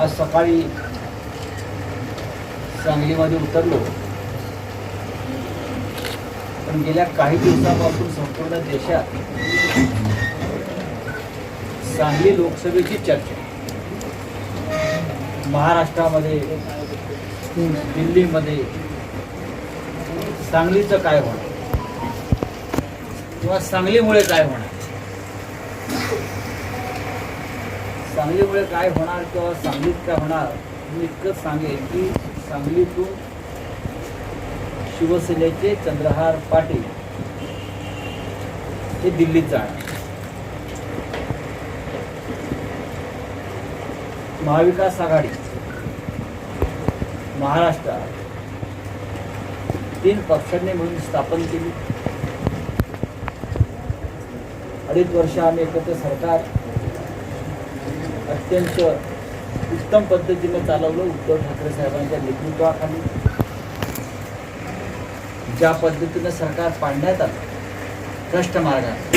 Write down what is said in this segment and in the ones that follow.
आज सकाळी सांगलीमध्ये उतरलो. पण गेल्या काही दिवसापासून संपूर्ण देशात सांगली लोकसभेची चर्चा. महाराष्ट्रामध्ये दिल्लीमध्ये सांगलीचं काय होणार? किंवा सांगलीमुळे काय होणार? सांगलीमुळे काय होणार किंवा सांगलीत काय होणार मी इतकंच सांगेन की सांगलीतून शिवसेनेचे चंद्रहार पाटील हे दिल्लीत जाणार. महाविकास आघाडी महाराष्ट्रात तीन पक्षांनी म्हणून स्थापन केली. अडीच वर्ष आम्ही एकत्र सरकार अत्यंत उत्तम पद्धतीने चालवलं उद्धव ठाकरे साहेबांच्या नेतृत्वाखाली. ज्या पद्धतीनं सरकार पाडण्यात आलं भ्रष्ट मार्गात.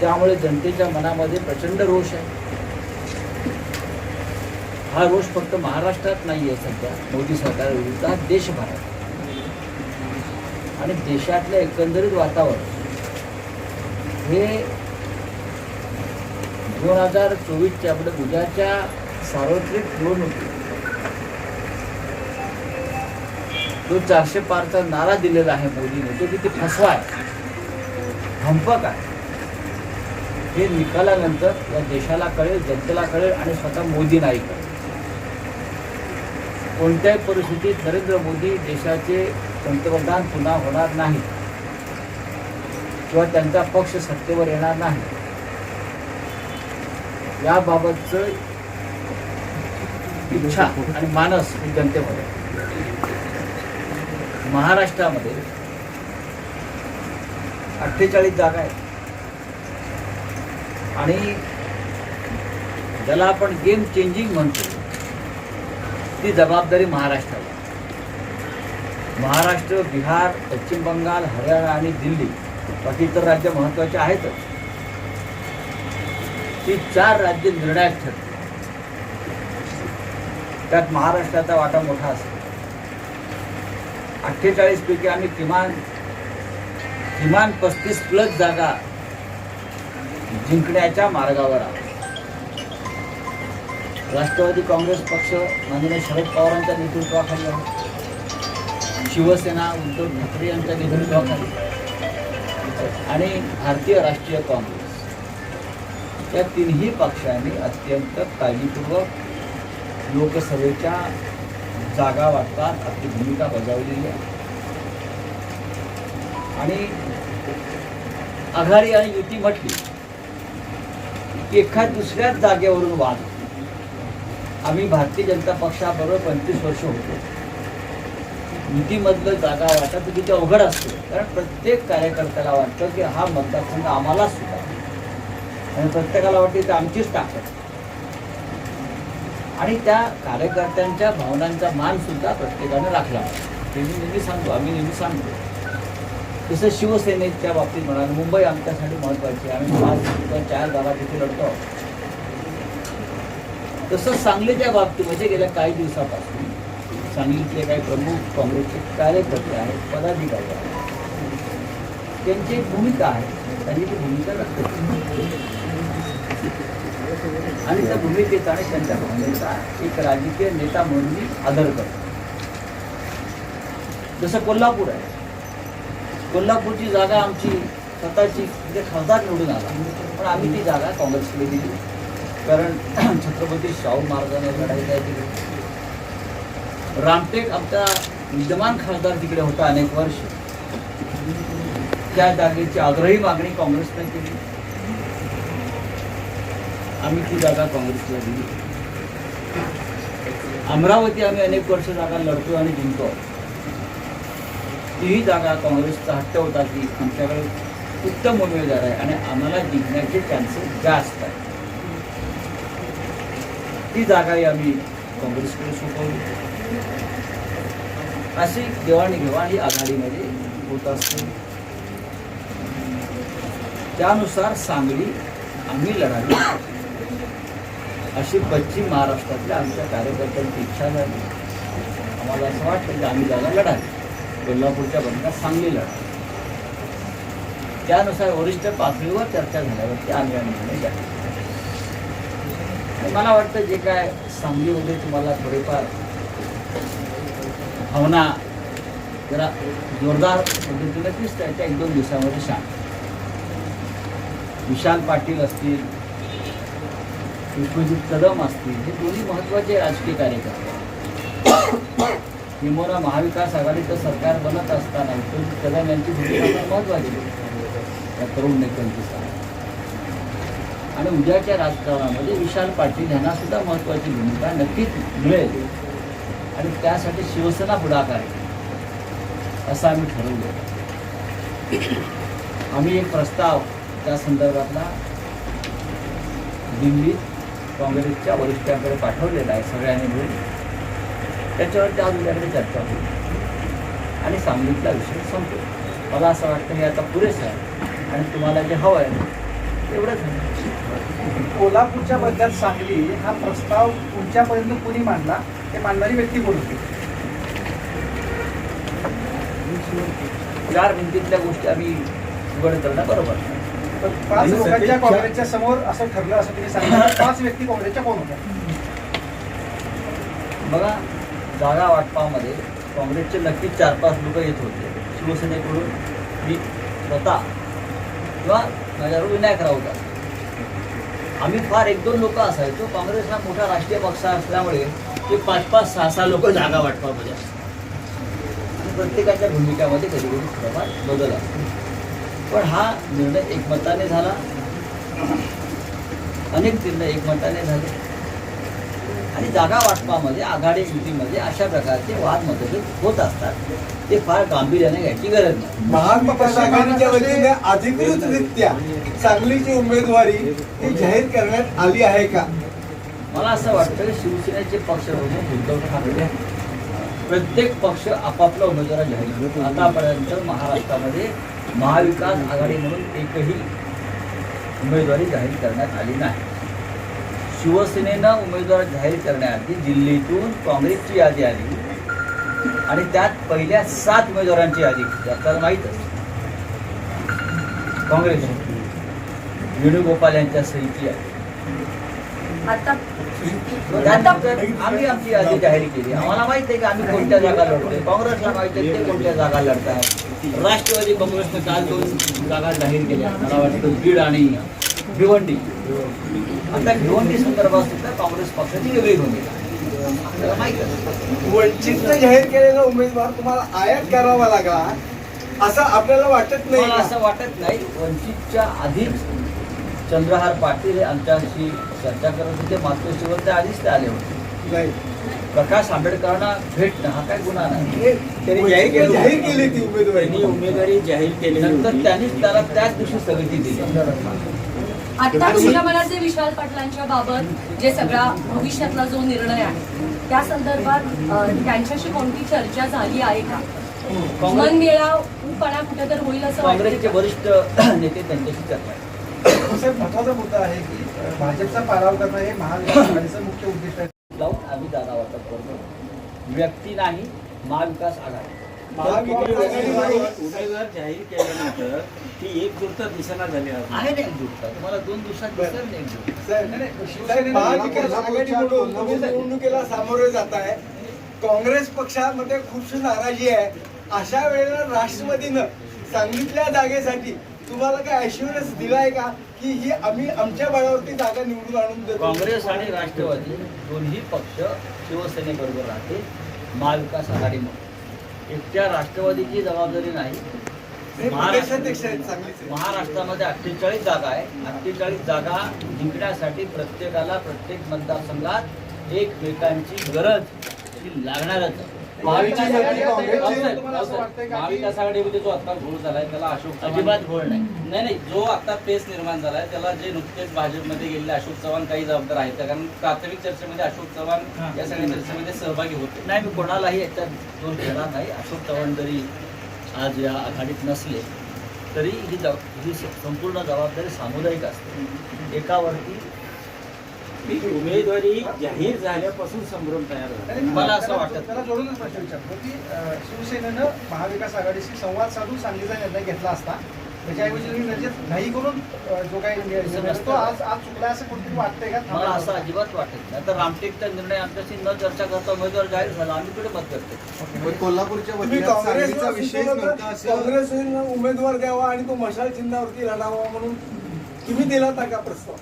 त्यामुळे जनतेच्या मनामध्ये प्रचंड रोष आहे. हा रोष फक्त महाराष्ट्रात नाही आहे सध्या. मोदी सरकारविरुद्ध हा देशभरात. आणि देशातलं एकंदरीत वातावरण हे दोन हजार चोवीसच्या आपल्या उद्याच्या सार्वत्रिक निवडणुकीत जो चारशे पारचा नारा दिलेला आहे मोदीने. तो किती फसवा आहे. धंपक आहे. हे निकालानंतर या देशाला कळेल जनतेला कळेल आणि स्वतः मोदी नाही कळेल. कोणत्याही परिस्थितीत नरेंद्र मोदी देशाचे पंतप्रधान पुन्हा होणार नाही. किंवा त्यांचा पक्ष सत्तेवर येणार नाही. याबाबतचं इच्छा आणि मानस जनतेमध्ये. महाराष्ट्रामध्ये अठ्ठेचाळीस जागा आहेत. आणि ज्याला आपण गेम चेंजिंग म्हणतो ती जबाबदारी महाराष्ट्राला महाराष्ट्र बिहार पश्चिम बंगाल हरियाणा आणि दिल्ली बाकी इतर राज्य महत्त्वाचे आहेतच. ती चार राज्य निर्णायक ठरते त्यात महाराष्ट्राचा वाटा मोठा असतो अठ्ठेचाळीस पैकी आम्ही किमान किमान पस्तीस प्लस जागा जिंकण्याच्या मार्गावर आहोत. राष्ट्रवादी काँग्रेस पक्ष माननीय शरद पवारांच्या नेतृत्वाखाली आहे. शिवसेना उद्धव ठाकरे यांच्या नेतृत्वाखाली आणि भारतीय राष्ट्रीय काँग्रेस. या तिन्ही पक्षांनी अत्यंत काळजीपूर्वक लोकसभेच्या जागा वाटतात आपली भूमिका बजावलेली आहे. आणि आघाडी आणि युती म्हटली की एखाद दुसऱ्याच जागेवरून वाद. आम्ही भारतीय जनता पक्षाबरोबर पंचवीस वर्ष होतो. युतीमधलं जागा वाटत तिथे किती अवघड असतो. कारण प्रत्येक कार्यकर्त्याला वाटतं की हा मतदारसंघ आम्हालाच आणि प्रत्येकाला वाटते तर आमचीच ताकद आणि त्या कार्यकर्त्यांच्या भावनांचा मान सुद्धा प्रत्येकाने राखला ते मी नेहमी सांगतो आम्ही नेहमी सांगतो. तसं शिवसेनेच्या बाबतीत म्हणाल मुंबई आमच्यासाठी महत्वाची आहे. आम्ही पाच किंवा चार जागा तिथे लढतो तसंच सांगलीच्या म्हणजे गेल्या काही दिवसापासून सांगलीतले काही प्रमुख काँग्रेसचे कार्यकर्ते आहेत पदाधिकारी आहेत. त्यांची एक भूमिका आहे. त्यांनी ती भूमिका व्यक्त केली आणि त्या भूमिकेचा आणि त्यांच्या भूमिकेचा एक राजकीय नेता म्हणून मी आदर करतो. जसं कोल्हापूर आहे. कोल्हापूरची जागा आमची स्वतःची म्हणजे खासदार निवडून आला. पण आम्ही ती जागा काँग्रेसकडे दिली. कारण छत्रपती शाहू महाराजांना लढाई काय रामटेक आमचा विद्यमान खासदार तिकडे होता अनेक वर्ष. त्या जागेची आग्रही मागणी काँग्रेसने केली. आम्ही ती जागा काँग्रेसला दिली. अमरावती आम्ही अनेक वर्ष जागा लढतो आणि जिंकतो. तीही जागा काँग्रेसचा हट्ट होता की आमच्याकडे उत्तम उमेदवार आहे आणि आम्हाला जिंकण्याचे चान्सेस जास्त आहे. ती जागाही आम्ही काँग्रेसकडे सोपवली. अशी देवाणघेवाण ही आघाडीमध्ये होत असते. त्यानुसार सांगली आम्ही लढावी. अशी पश्चिम महाराष्ट्रातल्या आमच्या कार्यकर्त्यांची इच्छा झाली. आम्हाला असं वाटतं की आम्ही जागा लढावी कोल्हापूरच्या बंदरात सांगली लढा त्यानुसार वरिष्ठ पातळीवर चर्चा झाल्यावरती आम्ही आम्ही निर्णय जाहीर मला वाटतं जे काय सांगलीमध्ये तुम्हाला थोडेफार भावना जरा जोरदार पद्धतीनं दिसत आहे त्या एक दोन दिवसामध्ये शांत विशाल पाटील असतील विश्वजित कदम असतील हे दोन्ही महत्त्वाचे राजकीय कार्यकर्ते आहेत. किंबहुना महाविकास आघाडीचं सरकार बनत असताना विश्वजित कदम यांची भूमिका महत्त्वाची त्या तरुण नेत्यांची आणि उद्याच्या राजकारणामध्ये विशाल पाटील यांना सुद्धा महत्त्वाची भूमिका नक्कीच मिळेल. आणि त्यासाठी शिवसेना पुढाकार आहे. असं आम्ही ठरवलं. आम्ही एक प्रस्ताव त्या संदर्भातला दिल्लीत काँग्रेसच्या वरिष्ठांकडे पाठवलेला आहे सगळ्यांनी मिळून. त्याच्यावरती आज उद्याकडे चर्चा होईल. आणि सांगलीतला विषय संपतो. मला असं वाटतं हे आता पुरेसं आहे. आणि तुम्हाला जे हवं आहे तेवढंच आहे. कोल्हापूरच्या बद्दल सांगली हा प्रस्ताव तुमच्यापर्यंत कुणी मांडला ते मांडणारी व्यक्ती कोण होती? चार भिंतीतल्या गोष्टी आम्ही उघड करणं बरोबर. पाच लोकांच्या काँग्रेसच्या समोर असं ठरलं असं तुम्ही सांगितलं. पाच व्यक्ती काँग्रेसच्या कोण होत्या? बघा जागा वाटपामध्ये काँग्रेसचे नक्कीच चार पाच लोक येत होते. शिवसेनेकडून मी स्वतः किंवा माझ्यावर विनायक राऊत. आम्ही फार एक दोन लोक असायचो. काँग्रेस हा मोठा राष्ट्रीय पक्ष असल्यामुळे ते पाच पाच सहा सहा लोक जागा वाटपामध्ये असतात. प्रत्येकाच्या भूमिकामध्ये कधी कधी थोडाफार बदल असतो. पण हा निर्णय एकमताने झाला. अनेक निर्णय एकमताने झाले. आणि जागा वाटपामध्ये आघाडी युतीमध्ये अशा प्रकारचे वाद मतभेद होत असतात. ते फार गांभीर्याने घ्यायची गरज नाही. महाविकास आघाडीच्या वतीने अधिकृतरित्या सांगलीची उमेदवारी जाहीर करण्यात आली आहे का? मला असं वाटतं शिवसेनेचे पक्षप्रमुख उद्धव ठाकरे प्रत्येक पक्ष आपापला उमेदवार जाहीर करतो आतापर्यंत महाराष्ट्रामध्ये महाविकास आघाडी म्हणून एकही उमेदवारी जाहीर करण्यात आली नाही. शिवसेनेनं उमेदवार जाहीर करण्याआधी दिल्लीतून काँग्रेसची यादी आली आणि त्यात पहिल्या सात उमेदवारांची यादी. आपल्याला माहीत माहीतच काँग्रेस वेणुगोपाल यांच्या सहीची यादी आता आम्ही आमची यादी जाहीर केली. आम्हाला माहीत आहे की आम्ही कोणत्या जागा लढतोय. काँग्रेसला माहिती आहे ते कोणत्या जागा लढतात राष्ट्रवादी काँग्रेसने काल दोन जागा जाहीर केल्या. मला वाटतं बीड आणि भिवंडी. आता भिवंडी संदर्भात सुद्धा काँग्रेस पक्षाची वेगळी भूमिका माहीत वंचितनं जाहीर केलेला उमेदवार तुम्हाला आयात करावा लागला. असं आपल्याला वाटत नाही? असं वाटत नाही. वंचितच्या आधीच चंद्रहार पाटील हे आमच्याशी चर्चा करत होते मातोश्रीवर ते आधीच ते आले होते प्रकाश आंबेडकरांना भेटणं हा काय गुन्हा नाही. त्यांनी जाहीर केली ती उमेदवारी. उमेदवारी जाहीर केली नंतर त्यांनीच त्याला त्याच दिवशी स्थगिती दिली. आता तुमच्या मनात जे विशाल पाटलांच्या बाबत जे सगळा भविष्यातला जो निर्णय आहे त्या संदर्भात त्यांच्याशी कोणती चर्चा झाली आहे का? कुठे तर होईल असं काँग्रेसचे वरिष्ठ नेते त्यांच्याशी चर्चा महत्त्वाचा मुद्दा आहे की भाजपचा पाराव करणं हे महाविकास मुख्य उद्दिष्ट आहे. लावून आम्ही जागा वाटप करतो व्यक्ती नाही महाविकास आघाडी. उमेदवार जाहीर केल्यानंतर ती एक झाली आहे. तुम्हाला दोन दिवसात निवडणुकीला सामोरे जात आहे. काँग्रेस पक्षामध्ये खूपशी नाराजी आहे. अशा वेळेला राष्ट्रवादीनं सांगितल्या जागेसाठी तुम्हाला काय अश्युरन्स दिलाय का? की ही आम्ही आमच्या बळावरती जागा निवडून आणून देतो. काँग्रेस आणि राष्ट्रवादी दोन्ही पक्ष शिवसेनेबरोबर राहते महाविकास आघाडीमध्ये एकट्या राष्ट्रवादीची जबाबदारी नाही. महाराष्ट्रामध्ये अठ्ठेचाळीस जागा आहे. अठ्ठेचाळीस जागा जिंकण्यासाठी प्रत्येकाला प्रत्येक मतदारसंघात एकमेकांची गरज ही लागणारच आहे. महाविकास आघाडीमध्ये जो आता घोळ झालाय त्याला अशोक चव्हाण अजिबात घोळ नाही. नाही नाही जो आता पेस निर्माण झालाय त्याला जे नुकतेच भाजपमध्ये गेलेले अशोक चव्हाण काही जबाबदार आहेत का? कारण प्राथमिक चर्चेमध्ये अशोक चव्हाण या सगळ्या चर्चेमध्ये सहभागी होते. नाही मी कोणालाही याच्यात दोष देणार नाही. अशोक चव्हाण जरी आज या आघाडीत नसले तरी ही ही संपूर्ण जबाबदारी सामुदायिक असते. एकावरती उमेदवारी जाहीर झाल्यापासून संभ्रम तयार झाला. मला असं वाटत. त्याला जोडूनच प्रश्न विचारतो की शिवसेनेनं महाविकास आघाडीशी संवाद साधून सांगलीचा निर्णय घेतला असता त्याच्याऐवजी तुम्ही म्हणजे घाई करून जो काही निर्णय निर्णय तो आज आज चुकला असं कुठेतरी वाटतंय का? मला असं अजिबात वाटत नाही. तर रामटेकचा निर्णय आमच्याशी न चर्चा करता उमेदवार जाहीर झाला. आम्ही कुठे मत करतो कोल्हापूरच्या असं काँग्रेसने उमेदवार द्यावा आणि तो मशाल चिन्हावरती लढावा म्हणून तुम्ही दिला होता का प्रस्ताव?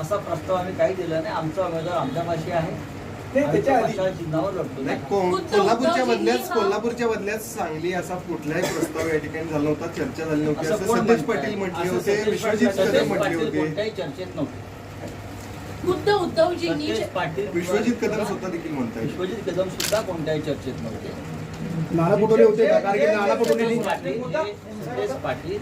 असा प्रस्ताव आम्ही काही दिला नाही. आमचा उमेदवार आमच्यापाशी आहे. ते आणि तो त्याच्या आधी मशाल चिन्हावर लढतो. नाही, को- उद्धव- कोल्हापूरच्या उद्धवजींनी बदल्यात हा- कोल्हापूरच्या बदल्यात सांगली असा कुठलाही प्रस्ताव या ठिकाणी झाला नव्हता. चर्चा झाली नव्हती. असं कोण संदेश म्हणतंय? पाटील म्हटले असं होते विश्वजित पाटील- कदम म्हटले पाटील होते. कोणत्याही चर्चेत नव्हते. खुद्द उद्धवजींनी पाटील विश्वजित कदम स्वतः देखील म्हणतात विश्वजित कदम सुद्धा कोणत्याही चर्चेत नव्हते. नाना पटोले होते का? कारण की नाना पाटील हे- पाटील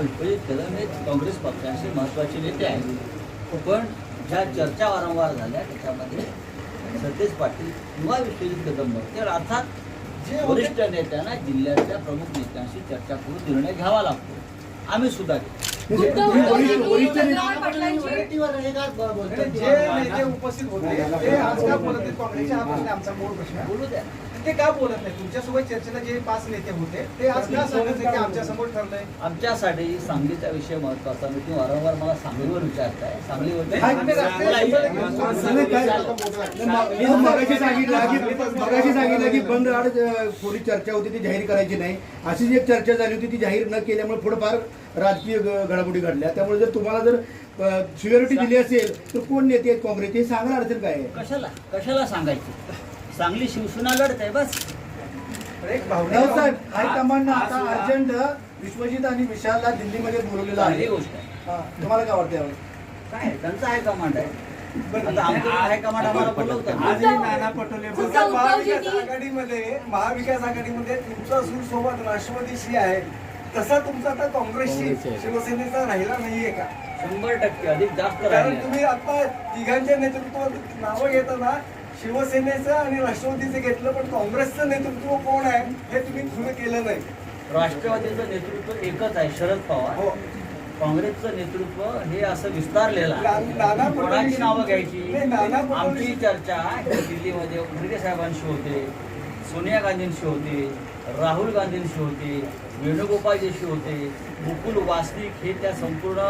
विश्वजित कदम हे काँग्रेस पक्षाचे महत्त्वाचे नेते आहेत. पण ज्या चर्चा वारंवार झाल्या त्याच्यामध्ये सतेज पाटील किंवा विश्वजित कदम नव्हते तर अर्थात जे वरिष्ठ नेत्यांना जिल्ह्यातल्या प्रमुख नेत्यांशी चर्चा करून निर्णय घ्यावा लागतो. आम्ही सुद्धा उपस्थित होते हा आमचा मूळ प्रश्न बोलू द्या. ते का बोलत नाही तुमच्यासोबत चर्चेला जे पाच नेते होते ते आज का सांगत नाही की आमच्यासमोर ठरलंय आमच्यासाठी सांगलीचा विषय महत्त्वाचा मी तुम्ही वारंवार मला सांगलीवर विचारताय सांगलीवर हा, सांगितलं की बंद आड थोडी चर्चा होती ती जाहीर करायची नाही अशी जी एक चर्चा झाली होती ती जाहीर न केल्यामुळे थोडंफार राजकीय घडामोडी घडल्या त्यामुळे जर तुम्हाला जर सिक्युरिटी दिली असेल तर कोण नेते आहेत काँग्रेसचे हे सांगायला अडचण काय कशाला कशाला सांगायची सांगली शिवसेना लढत आहे बस हायकमांडनं आता अर्जंट विश्वजित आणि विशालला दिल्लीमध्ये बोलवलेलं चांगली आहे. गोष्ट आहे. हा, तुम्हाला काय वाटतं यावर? काय त्यांचा हायकमांड आहे. आता आमचं हायकमांड आम्हाला बोलवतात आजही नाना पटोले खुद्द आता महाविकास आघाडीमध्ये महाविकास आघाडीमध्ये तुमचा सूर सोबत राष्ट्रवादीशी आहे. तसा तुमचा आता काँग्रेसशी शिवसेनेचा राहिला नाहीये का? शंभर टक्के अधिक जास्त कारण राहिले तुम्ही आता तिघांच्या नेतृत्वात नावं घेताना शिवसेनेचं आणि राष्ट्रवादीचं घेतलं पण काँग्रेसचं नेतृत्व कोण आहे हे तुम्ही खुलं केलं नाही. राष्ट्रवादीचं नेतृत्व एकच आहे शरद पवार. हो. काँग्रेसचं नेतृत्व हे असं विस्तारलेलं ना- आहे. नाना कोणाची नावं घ्यायची? नाही, नाना आमची चर्चा ही दिल्लीमध्ये उर्गे साहेबांशी होते सोनिया गांधींशी होते राहुल गांधींशी होते वेणुगोपालजीशी होते मुकुल वासनिक हे त्या संपूर्ण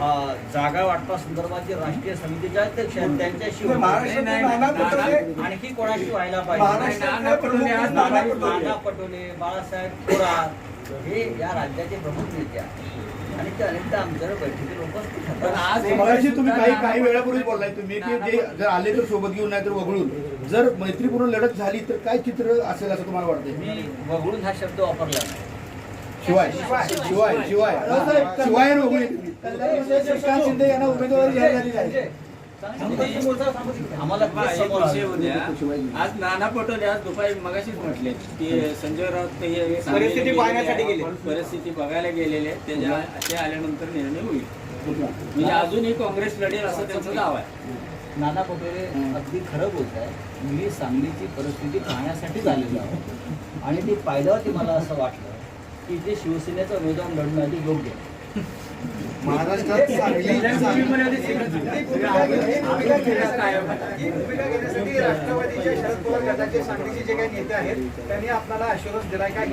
जागा वाटपा संदर्भात राष्ट्रीय समितीचे अध्यक्ष आहेत त्यांच्याशी पटोले आणखी कोणाशी व्हायला पाहिजे? नाना पटोले बाळासाहेब थोरात हे या राज्याचे प्रमुख नेते आहेत. आणि ते अनेकदा आमच्यावर बैठकीला उपस्थित पण होतात. तुम्ही काही काही वेळापूर्वी बोललाय तुम्ही की जे जर आले तर सोबत घेऊन नाही तर वगळून. जर मैत्रीपूर्ण लढत झाली तर काय चित्र असेल असं तुम्हाला वाटतंय? मी वगळून हा शब्द वापरला नाही. शिवाय शिवाय शिवाय. शिवाय आणि वगळून कल्याणमध्ये श्रीकांत शिंदे यांना उमेदवारी जाहीर झालेली आहे. आम्हाला आज नाना पटोले आज दुपारी मगाशीच म्हटले की संजय राऊत हे परिस्थिती पाहण्यासाठी गेले. परिस्थिती बघायला गेलेले. त्याच्या ते आल्यानंतर निर्णय होईल. म्हणजे अजूनही काँग्रेस लढेल असं त्यांचं दावा आहे. नाना पटोले अगदी खरं बोलत आहे मी सांगलीची परिस्थिती पाहण्यासाठी आलेलो आहोत आणि ती पाहिल्यावरती मला असं वाटलं. की ते शिवसेनेचा उमेदवार लढणं अधिक योग्य आहे. महाराष्ट्रात सांगली भूमिका भूमिका घेण्यासाठी भूमिका घेण्यासाठी राष्ट्रवादीचे शरद पवार गटाचे सांगलीचे जे काही नेते आहेत त्यांनी आपल्याला आश्वासन दिलाय का?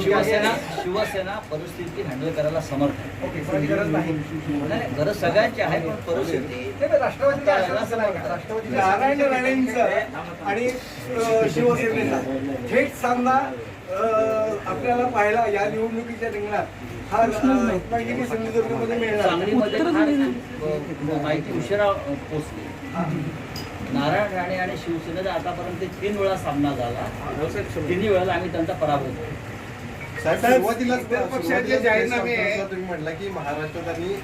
शिवसेना शिवसेना परिस्थिती हँडल करायला समर्थ आहे. ओके पण गरज नाही. नाही, नाही, गरज सगळ्यांची आहे पण परिस्थिती नाही, नाही, राष्ट्रवादीचा आश्वासन दिलाय का? राष्ट्रवादीच्या नारायण राणेंचा आणि अ, शिवसेनेचा. थेट सामना आपल्याला पाहायला या निवडणुकीच्या रिंगणात हा रत्नागिरी सिंधुदुर्गमध्ये मिळणार. अ, माहिती उशिरा पोचली नारायण राणे आणि शिवसेनेचा आतापर्यंत तीन वेळा सामना झाला. तिन्ही वेळेला आम्ही त्यांचा पराभव केला. साहेब सुरुवातीलाच पक्षाचे जाहीरनामे तुम्ही म्हटलं की महाराष्ट्रात आणि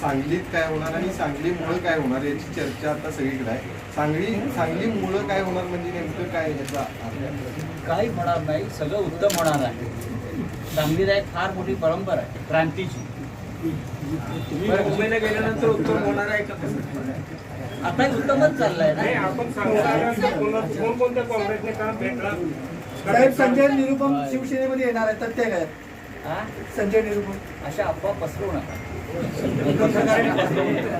सांगलीत काय होणार आणि सांगलीमुळं काय होणार याची चर्चा आता सगळीकडे आहे. सांगली सांगलीमुळं काय होणार म्हणजे नेमकं काय याचा? काही होणार नाही सगळं उत्तम होणार आहे. सांगलीला एक फार मोठी परंपरा आहे क्रांतीची. तुम्ही मुंबईला गेल्यानंतर उत्तर होणार आहे का? आता हे उत्तमच चाललंय ना. कोणकोणत्या काँग्रेसने काम भेटलं साहेब संजय निरुपम शिवसेनेमध्ये येणार आहे तथ्य काय हा? संजय निरुपम अशा अफवा पसरवू नका पत्रकारांनी पसरवू नका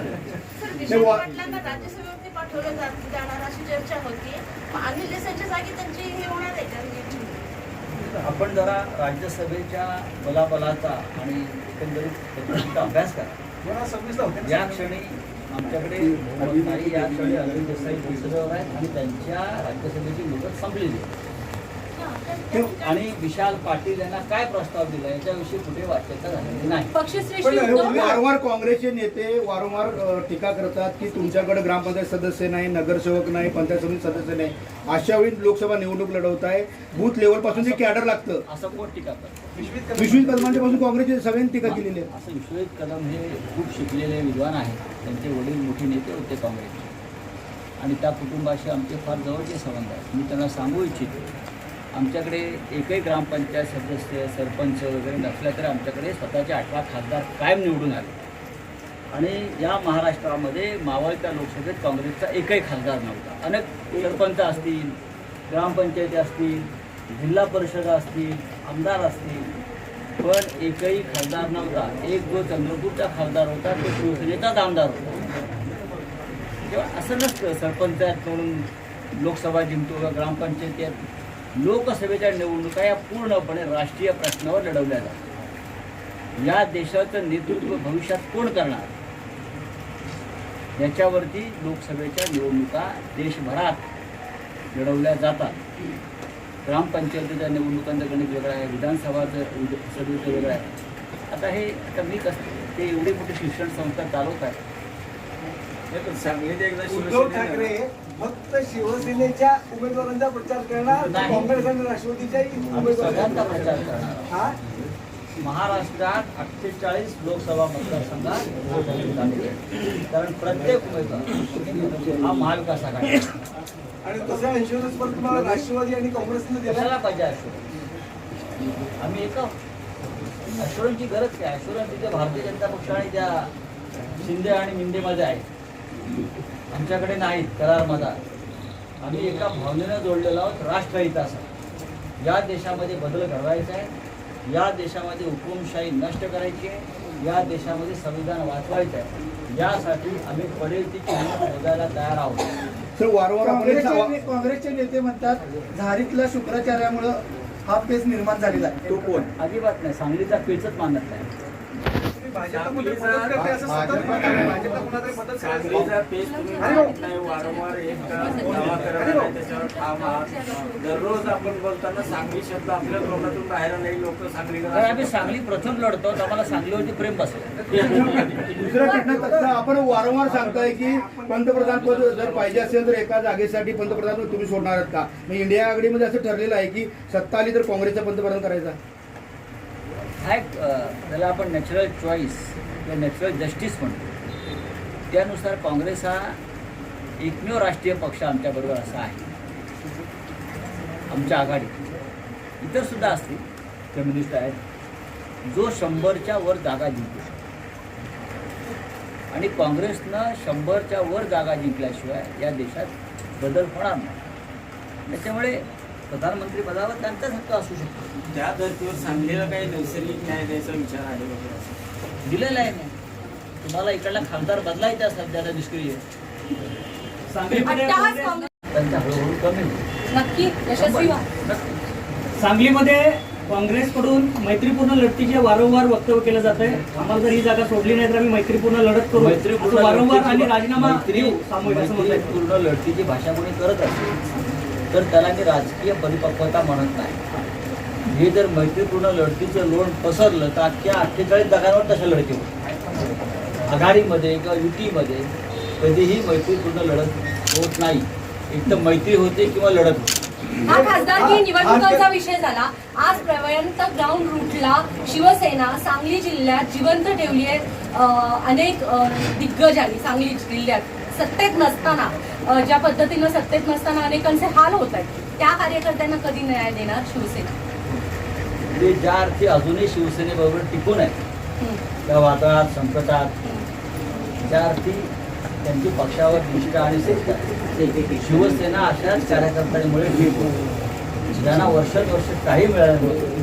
ते वा- पाटलांना राज्यसभेवरती पाठवलं जा- जाणार अशी चर्चा होती अनिल देसाईच्या जागी त्यांची हे होणार आहे का निवडणूक? आपण जरा राज्यसभेच्या बलाबलाचा आणि एकंदरीत अभ्यास करा या? क्षणी आमच्याकडे या क्षणी अरविंद देसाई लोकसभेवर आहेत आणि त्यांच्या राज्यसभेची मुदत संपलेली आहे आणि विशाल पाटील यांना काय प्रस्ताव दिला? याच्याविषयी कुठे वाच्यता झालेली नाही. पण वारंवार काँग्रेसचे नेते वारंवार टीका करतात की तुमच्याकडे ग्रामपंचायत सदस्य नाही नगरसेवक नाही पंचायत समिती सदस्य नाही. अशा वेळी लोकसभा निवडणूक लढवत आहे. बूथ लेवलपासून जे कॅडर लागतं. असं कोण टीका करतं? विश्वित कदम- विश्वित कदमांच्या पासून काँग्रेसचे सगळ्यांनी टीका केलेली आहे. असं विश्वजित कदम हे खूप शिकलेले विद्वान आहेत. त्यांचे वडील मोठे नेते होते काँग्रेसचे. आणि त्या कुटुंबाशी आमचे फार जवळचे संबंध आहेत. मी त्यांना सांगू इच्छितो. आमच्याकडे एकही ग्रामपंचायत सदस्य सरपंच वगैरे नसल्या तरी आमच्याकडे स्वतःचे अठरा खासदार कायम निवडून आले. आणि या महाराष्ट्रामध्ये मावळच्या लोकसभेत काँग्रेसचा एकही खासदार नव्हता. अनेक सरपंच असतील ग्रामपंचायती असतील जिल्हा परिषद असतील आमदार असतील पण एकही खासदार नव्हता. एक जो चंद्रपूरचा खासदार होता तो शिवसेनेचाच आमदार होता. किंवा असं नसतं सरपंचायत म्हणून लोकसभा जिंकतो का ग्रामपंचायती लोकसभेच्या निवडणुका या पूर्णपणे राष्ट्रीय प्रश्नावर लढवल्या जातात. या देशाचं नेतृत्व भविष्यात कोण करणार? याच्यावरती लोकसभेच्या निवडणुका देशभरात लढवल्या जातात. ग्रामपंचायतीच्या निवडणुकांचं गणित वेगळं आहे विधानसभाचं सभेचं वेगळं आहे. आता हे आता मी कसं ते एवढी मोठी शिक्षण संस्था चालवत आहे हे पण सांगलीत एकदा उद्धव ठाकरे फक्त शिवसेनेच्या उमेदवारांचा प्रचार करणार. काँग्रेस आणि राष्ट्रवादीच्याही सगळ्यांचा उमेदवारांचा प्रचार करणार. हा महाराष्ट्रात अठ्ठेचाळीस लोकसभा मतदारसंघात. कारण प्रत्येक उमेदवार हा महाविकास आघाडी आहे. आणि तसा इन्शुरन्स पण तुम्हाला राष्ट्रवादी आणि काँग्रेसने दिला पाहिजे ॲश्युरन्स आम्ही एक ॲश्युरन्सची गरज काय ॲश्युरन्स तिथे भारतीय जनता पक्ष आणि त्या शिंदे आणि मिंदेमध्ये आहे आमच्याकडे नाहीत करारमध्ये आम्ही एका भावनेनं जोडलेलो आहोत राष्ट्रहितासाठी या देशामध्ये बदल घडवायचा आहे. या देशामध्ये हुकुमशाही नष्ट करायची आहे. या देशामध्ये संविधान वाचवायचं आहे. यासाठी आम्ही पडेल ती किंमत मोजायला तयार आहोत. तर वारंवार काँग्रेसचे नेते म्हणतात झारीतल्या शुक्राचार्यामुळं हा पेच निर्माण झालेला आहे. तो कोण? अजिबात नाही सांगलीचा पेचच मानत नाही. वारंवार एक दावा करत नाही त्याच्यावर ठाम आहात. दररोज आपण बोलताना सांगली शब्द आपल्या तोंडातून बाहेर नाही लोक सांगलीकर कारण आम्ही सांगली प्रथम लढतो तर आम्हाला सांगलीवरती प्रेम बसलं. दुसरा प्रश्न तसा आपण वारंवार सांगताय की पंतप्रधान पद जर पाहिजे असेल तर एका जागेसाठी पंतप्रधान पद तुम्ही सोडणार आहात का? मग इंडिया आघाडीमध्ये असं ठरलेलं आहे की सत्ता आली तर काँग्रेसचा पंतप्रधान करायचा. हा एक त्याला आपण नॅचरल चॉईस किंवा नॅचरल जस्टिस म्हणतो. त्यानुसार काँग्रेस हा एकमेव राष्ट्रीय पक्ष आमच्याबरोबर असा आहे. आमच्या आघाडीत इतर सुद्धा असतील कम्युनिस्ट आहेत. जो शंभरच्या वर जागा जिंकू शकतो. आणि काँग्रेसनं शंभरच्या वर जागा जिंकल्याशिवाय या देशात बदल होणार नाही. त्याच्यामुळे प्रधानमंत्री पदावर त्यांचाच हक्क असू शकतो. त्या धर्तीवर सांगलीला काही नैसर्गिक न्याय द्यायचा विचार आहे वगैरे दिलेला आहे ना. तुम्हाला इकडला खासदार बदलायचा सध्याला निष्क्रिय. हळूहळू कमी नक्की यशस्वी. सांगलीमध्ये काँग्रेसकडून मैत्रीपूर्ण लढतीचे वारंवार वक्तव्य केलं जात आहे आम्हाला जर ही जागा सोडली नाही तर आम्ही मैत्रीपूर्ण लढत करू. मैत्रीपूर्ण वारंवार आणि राजीनामा मैत्रीपूर्ण लढतीची भाषा कोणी करत असेल तर त्याला मी राजकीय परिपक्वता म्हणत नाही. हे जर मैत्रीपूर्ण लढतीचं लोण पसरलं तर अख्ख्या अठ्ठेचाळीस जागांवर तशा लढती होत आघाडीमध्ये किंवा युतीमध्ये कधीही मैत्रीपूर्ण लढत होत नाही. एक तर मैत्री होते किंवा लढत होते. हा खासदारकी निवडणुकांचा विषय झाला. आज आजपर्यंत ग्राउंड रूटला शिवसेना सांगली जिल्ह्यात जिवंत ठेवली आहे. अनेक अं, दिग्गजांनी सांगली जिल्ह्यात सत्तेत नसताना. ज्या पद्धतीनं सत्तेत नसताना अनेकांचे हाल होत आहेत त्या कार्यकर्त्यांना कधी न्याय देणार शिवसेना ते ज्या अर्थी अजूनही शिवसेनेबरोबर टिकून आहेत त्या वादळात संकटात. त्या अर्थी त्यांची पक्षावर निष्ठा आणि. शिवसेना अशाच कार्यकर्त्यांमुळे टिकून ज्यांना वर्षानुवर्ष काही मिळालं नव्हतं